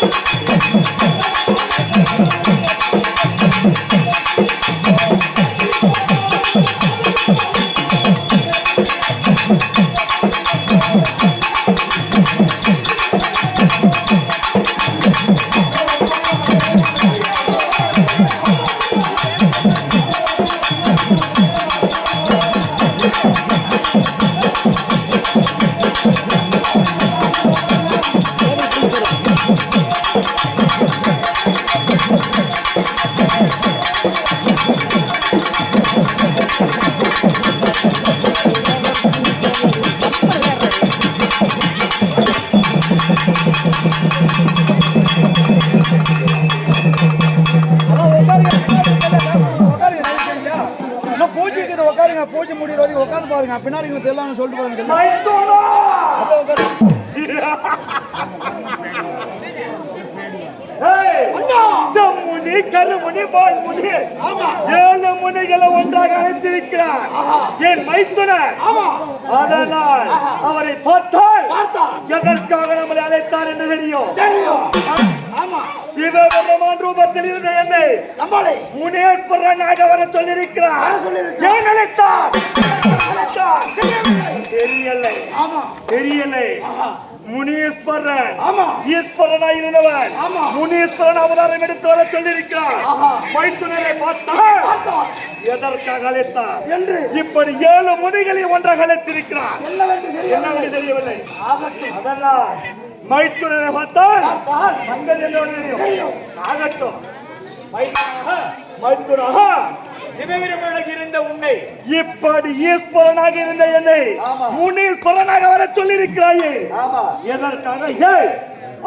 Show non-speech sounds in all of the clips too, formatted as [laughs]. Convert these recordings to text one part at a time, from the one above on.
இன்னும் [laughs] பூஜை முடிகிற வரைக்கும் உட்காந்து பாருங்க. பின்னாடி உங்களுக்கு தெரியலாம்னு சொல்லிட்டு பாருங்க. கருமுனி வாய்முனி ஏழு முனிகளை ஒன்றாக அழைத்திருக்கிறார். என் மைத்துனர். அதனால் அவரை பார்த்தால் எதற்காக நம்மளை அழைத்தார் என்று தெரியும். ரூபத்தில் இருந்த என்னை முனேஸ்வரனாக வர சொல்லியிருக்கிறார். ஏன். தெரியலை. தெரியலை. முனீஸ்வரன். ஈஸ்வரனாய் இருந்தவன். முனீஸ்வரன் அவதாரம் எடுத்து வர சொல்லியிருக்கிறார். மைத்துனரை பார்த்தால் எதற்காக அழைத்தார்? என்று. இப்படி ஏழு முனிகளை ஒன்றாக அழைத்திருக்கிறார். என்னவென்று தெரியவில்லை. அதனால் மைத்துனரை பார்த்தால் மங்கள் என்னவென்று தெரியும். ஆகட்டும். மைத்துனாக சிவபெருமானுக்கு இருந்த உன்னை இப்படி ஈஸ்வரனாக இருந்த என்னை முனீஸ்வரனாக வர சொல்லியிருக்கிறாயே. எதற்காக? ஏன்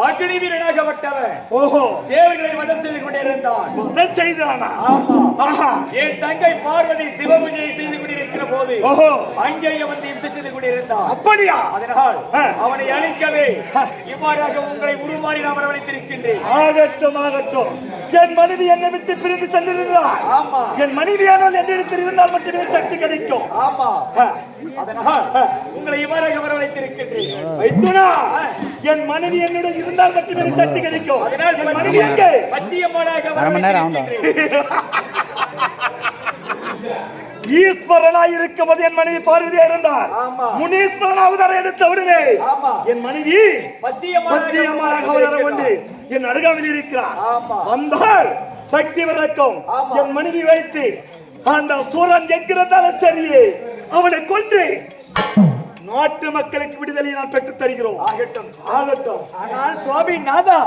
அக்னி வீரனாகப்பட்டவன் ஓஹோ. தேவர்களை வதம் செய்து கொண்டிருந்தான். முதல் செய்தானா? ஆமா. ஆஹா. என் தங்கை பார்வதி சிவபூஜையை செய்து கொண்டிருக்கிற போது ஓஹோ. அங்கேயே வந்து இம்சை செய்து கொண்டிருந்தான். அப்படியா? அதனால். அவனை அழிக்கவே இவ்வாறாக உங்களை உருமாறி நான் வரவழைத்திருக்கின்றேன் ஆகட்டும் ஆகட்டும். என் மனைவி என்னை விட்டு பிரிந்து சென்றிருந்தார் ஆமா. என் மனைவியானால் என்னிடத்தில் இருந்தால் மட்டுமே சக்தி கிடைக்கும். ஆமா. அதனால் உங்களை இவ்வாறாக வரவழைத்திருக்கின்றேன் வைத்துனா என் மனைவி என்னுடன் இருந்தால் மட்டுமே சக்தி கிடைக்கும். அதனால் என் மனைவி எங்கே? பச்சியம்மனாக அரை மணி நேரம் ஈஸ்வரனாய் இருக்கும்போது என் மனைவி பார்வதியா இருந்தார். முனீஸ்வரன் அவதாரம் எடுத்த உடனே. என் மனைவி பச்சையம்மாளாக அவதாரம் கொண்டு என் அருகாமையில் இருக்கிறார். வந்தால் சக்தி விளக்கம். என் மனைவி வைத்து அந்த சூரன் என்கிறதாலும் சரியே அவனை கொன்று நாட்டு மக்களுக்கு விடுதலை நான் பெற்றுத் தருகிறோம் ஆகட்டும். ஆகட்டும். ஆனால் சுவாமி நாதா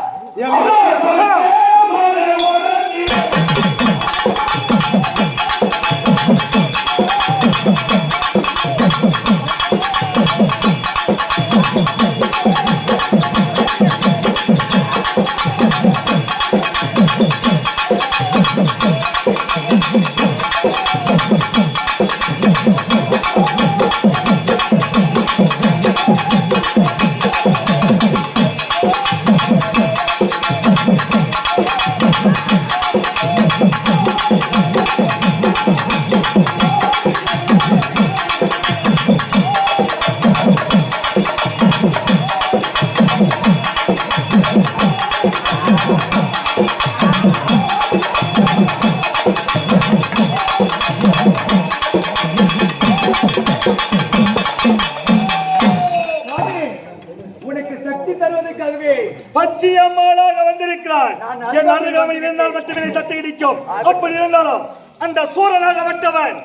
பச்சையம்மாளாக வந்திருக்கிறார் நான் என் அருகாமையில் இருந்தால் மட்டுமே சக்தி கிடைக்கும் அப்படி இருந்தாலும் அந்த சூரனாக வந்தவன்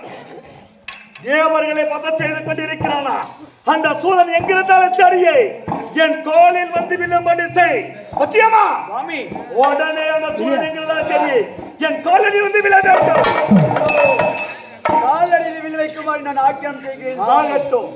தேவர்களை பதம் செய்து கொண்டிருக்கிறானா? அந்த சூரன் எங்கிருந்தாலும் சரியே என் கோலில் வந்து விழும்படி செய் பச்சையம்மா! சுவாமி. உடனே அந்த சூரன் எங்கிருந்தாலும் சரி என் கோலனில் வந்து விழ வேண்டும். காலடியில் வில் வைக்குமாறு நான் ஆக்கியம் செய்கிறேன். ஆகட்டும்.